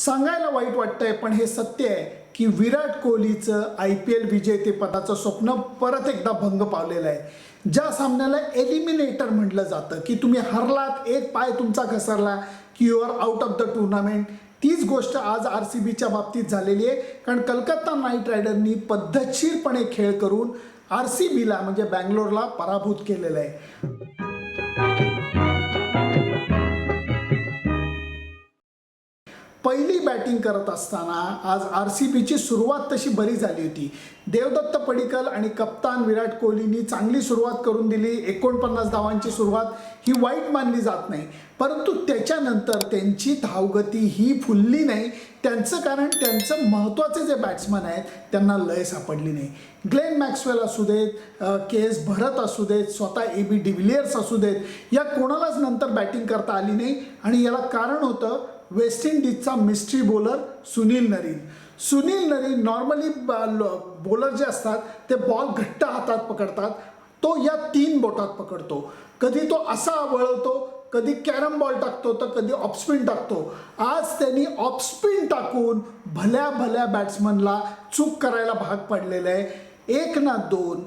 सांगायला वाईट वाटतंय पण हे सत्य आहे की विराट कोहलीचं आय पी एल विजेतेपदाचं स्वप्न परत एकदा भंग पावलेलं आहे. ज्या सामन्याला एलिमिनेटर म्हटलं जातं की तुम्ही हरलात एक पाय तुमचा घसरला की you are out of the tournament तीच गोष्ट आज आर सी बीच्या बाबतीत झालेली आहे. कारण कलकत्ता नाईट रायडरनी पद्धतशीरपणे खेळ करून आर सी बीला म्हणजे बँगलोरला पराभूत केलेलं आहे. पहिली बॅटिंग करत असताना आज आर सी बीची सुरुवात तशी बरी झाली होती. देवदत्त पडिकल आणि कप्तान विराट कोहलीनी चांगली सुरुवात करून दिली. एकोणपन्नास धावांची सुरुवात ही वाईट मानली जात नाही. परंतु त्याच्यानंतर त्यांची धावगती ही फुलली नाही. त्यांचं कारण त्यांचं महत्त्वाचे जे बॅट्समन आहेत त्यांना लय सापडली नाही. ग्लेन मॅक्सवेल असू देत के एस भरत असू देत स्वतः ए बी डिव्हिलियर्स असू देत या कोणालाच नंतर बॅटिंग करता आली नाही. आणि याला कारण होतं waste इंडिजचा mystery bowler Sunil Narine. Sunil Narine normally bowler जे असतात ते बॉल घट्ट हातात पकडतात. तो या तीन बोटात पकडतो. कधी तो असा वळवतो कधी कॅरम बॉल टाकतो तर कधी ऑफस्पिन टाकतो. आज त्यांनी ऑफस्पिन टाकून भल्या भल्या बॅट्समनला चूक करायला भाग पडलेलं आहे. एक ना दोन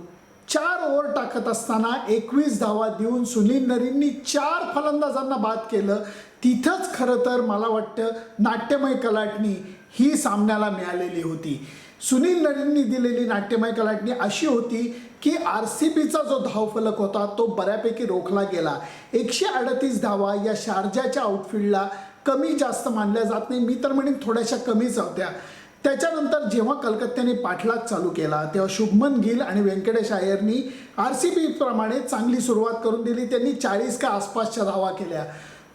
चार ओव्हर टाकत असताना एकवीस धावा देऊन सुनील नरींनी चार फलंदाजांना बाद केलं. तिथंच खरं तर मला वाटतं नाट्यमय कलाटणी ही सामन्याला मिळालेली होती. सुनील नरींनी दिलेली नाट्यमय कलाटणी अशी होती की आर सी बीचा जो धावफलक होता तो बऱ्यापैकी रोखला गेला. एकशे अडतीस धावा या शारजाच्या आउटफील्डला कमी जास्त मानल्या जात नाही. मी तर म्हणेन थोड्याशा कमीच होत्या. त्याच्यानंतर जेव्हा कलकत्त्याने पाठलाग चालू केला तेव्हा शुभमन गिल आणि व्यंकटेश अय्यरनी आर सी बी प्रमाणे चांगली सुरुवात करून दिली. त्यांनी चाळीस का आसपासच्या धावा केल्या.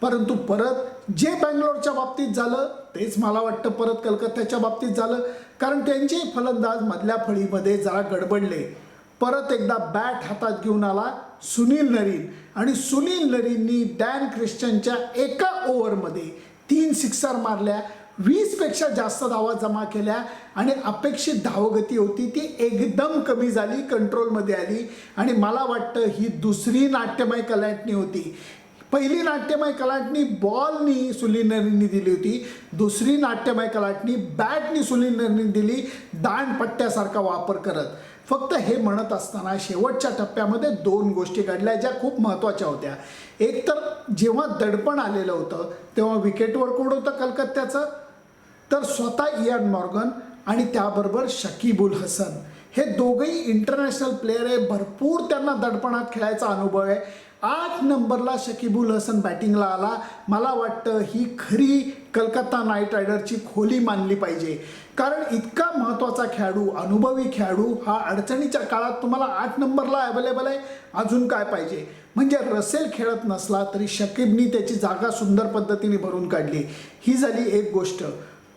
परंतु परत जे बँगलोरच्या बाबतीत झालं तेच मला वाटतं परत कलकत्त्याच्या बाबतीत झालं. कारण त्यांचे फलंदाज मधल्या फळीमध्ये जरा गडबडले. परत एकदा बॅट हातात घेऊन आला सुनील नरीन. आणि सुनील नरीननी डॅन ख्रिश्चनच्या एका ओव्हरमध्ये तीन सिक्सर मारल्या वीसपेक्षा जास्त धावा जमा केल्या आणि अपेक्षित धावगती होती ती एकदम कमी झाली कंट्रोलमध्ये आली. आणि मला वाटतं ही दुसरी नाट्यमय कलाटणी होती. पहिली नाट्यमय कलाटणी बॉलनी सुनील दिली होती. दुसरी नाट्यमय कलाटणी बॅटनी सुनील दिली. दांडपट्ट्यासारखा वापर करत. फक्त हे म्हणत असताना शेवटच्या टप्प्यामध्ये दोन गोष्टी घडल्या ज्या खूप महत्त्वाच्या होत्या. एक तर जेव्हा दडपण आलेलं होतं तेव्हा विकेटवर कोण होतं कलकत्त्याचं? तर स्वतः इयान मॉर्गन आणि त्याबरोबर शकीबुल हसन. हे दोघंही इंटरनॅशनल प्लेयर आहे. भरपूर त्यांना दडपणात खेळायचा अनुभव आहे. आठ नंबरला शकीबुल हसन बॅटिंगला आला. मला वाटतं ही खरी कलकत्ता नाईट रायडरची खोली मानली पाहिजे. कारण इतका महत्त्वाचा खेळाडू अनुभवी खेळाडू हा अडचणीच्या काळात तुम्हाला आठ नंबरला अवेलेबल आहे. अजून काय पाहिजे? म्हणजे रसेल खेळत नसला तरी शकीबनी त्याची जागा सुंदर पद्धतीने भरून काढली. ही झाली एक गोष्ट.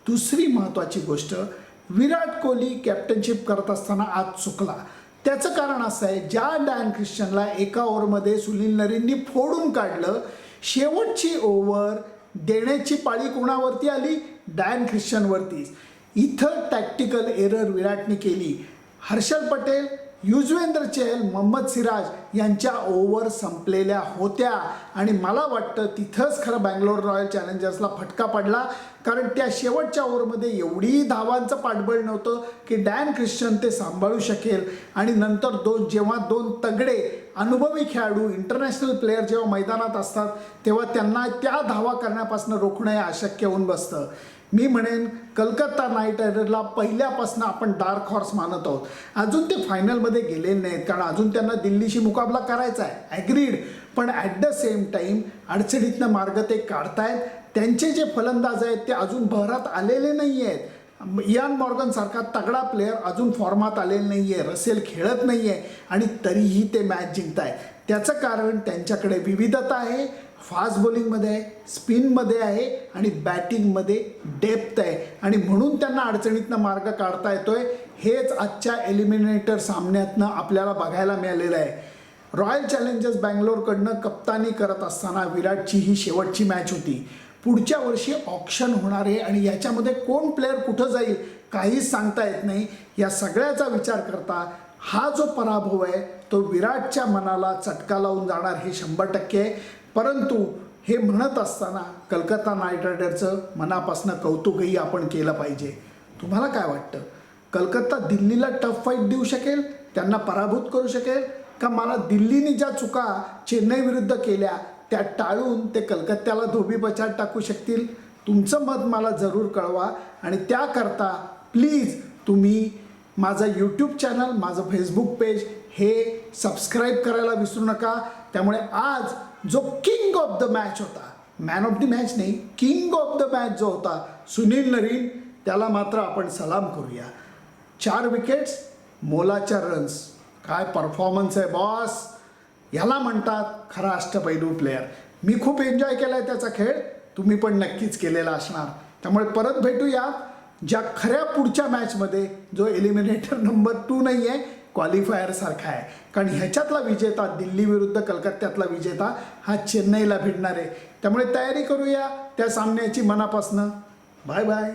दुसरी महत्त्वाची गोष्ट विराट कोहली कॅप्टनशिप करत असताना आज चुकला. त्याचं कारण असं आहे ज्या डॅन ख्रिश्चनला एका ओव्हरमध्ये सुनील नरींनी फोडून काढलं शेवटची ओव्हर देण्याची पाळी कोणावरती आली? डॅन ख्रिश्चनवरतीच इथं टॅक्टिकल एरर विराटने केली. हर्षल पटेल युजवेंद्र चहल मोहम्मद सिराज यांच्या ओव्हर संपलेल्या होत्या. आणि मला वाटतं तिथंच खरं बँगलोर रॉयल चॅलेंजर्सला फटका पडला. कारण त्या शेवटच्या ओव्हरमध्ये एवढी धावांचं पाठबळ नव्हतं की डॅन ख्रिश्चन ते सांभाळू शकेल. आणि नंतर दोन जेव्हा दोन तगडे अनुभवी खेळाडू इंटरनॅशनल प्लेयर जेव्हा मैदानात असतात तेव्हा त्यांना त्या धावा करण्यापासून रोखणं हे अशक्य होऊन बसतं. मी म्हणेन कलकत्ता नाईट रायडरला पहिल्यापासून आपण डार्क हॉर्स मानत आहोत. अजून ते फायनलमध्ये गेले नाहीत कारण अजून त्यांना दिल्लीशी मुकाबला करायचा आहे ॲग्रीड पण ॲट द सेम टाईम अडचणीतनं मार्ग ते काढतायत. त्यांचे जे फलंदाज आहेत ते अजून बहरात आलेले नाही आहेत इयान मॉर्गन सारखा तगडा प्लेअर अजून फॉर्मात आलेला नाही आहे रसेल खेळत नाही आहे आणि तरीही ते मॅच जिंकताय. त्याचं कारण त्यांच्याकडे विविधता आहे. फास्ट बॉलिंगमध्ये आहे स्पिनमध्ये आहे आणि बॅटिंगमध्ये डेप्थ आहे. आणि म्हणून त्यांना अडचणीतनं मार्ग काढता येतोय. हेच आजच्या एलिमिनेटर सामन्यातनं आपल्याला बघायला मिळालेलं आहे. रॉयल चॅलेंजर्स बँगलोरकडनं कप्तानी करत असताना विराटची ही शेवटची मॅच होती. पुढच्या वर्षी ऑप्शन होणार आहे आणि याच्यामध्ये कोण प्लेअर कुठं जाईल काहीच सांगता येत नाही. या सगळ्याचा विचार करता हा जो पराभव आहे तो विराटच्या मनाला चटका लावून जाणार हे शंभर टक्के आहे. परंतु हे म्हणत असताना कलकत्ता नाईट रायडरचं मनापासनं कौतुकही आपण केलं पाहिजे. तुम्हाला काय वाटतं? कलकत्ता दिल्लीला टफ फाईट देऊ शकेल? त्यांना पराभूत करू शकेल? का मला दिल्लीने ज्या चुका चेन्नई विरुद्ध केल्या त्या टाळून ते कलकत्त्याला धोबी पछाड टाकू शकतील? तुमचं मत मला जरूर कळवा. आणि त्याकरता प्लीज तुम्ही माझं यूट्यूब चॅनल माझं फेसबुक पेज हे सबस्क्राईब करायला विसरू नका. त्यामुळे आज जो किंग ऑफ द मॅच होता मॅन ऑफ द मॅच नाही किंग ऑफ द मॅच जो होता सुनील नरीन त्याला मात्र आपण सलाम करूया. चार विकेट्स मोलाच्या रन्स काय परफॉर्मन्स आहे बॉस याला म्हणतात खरा अष्टपैलू प्लेअर मी खूप एन्जॉय केला आहे त्याचा खेळ. तुम्ही पण नक्कीच केलेला असणार. त्यामुळे परत भेटूया. ज्या खऱ्या पुढच्या मॅचमध्ये जो एलिमिनेटर नंबर टू नाही आहे क्वालिफायरसारखा आहे. कारण ह्याच्यातला विजेता दिल्ली विरुद्ध कलकत्त्यातला विजेता हा चेन्नईला भिडणार आहे. त्यामुळे तयारी करूया त्या सामन्याची मनापासनं. Bye bye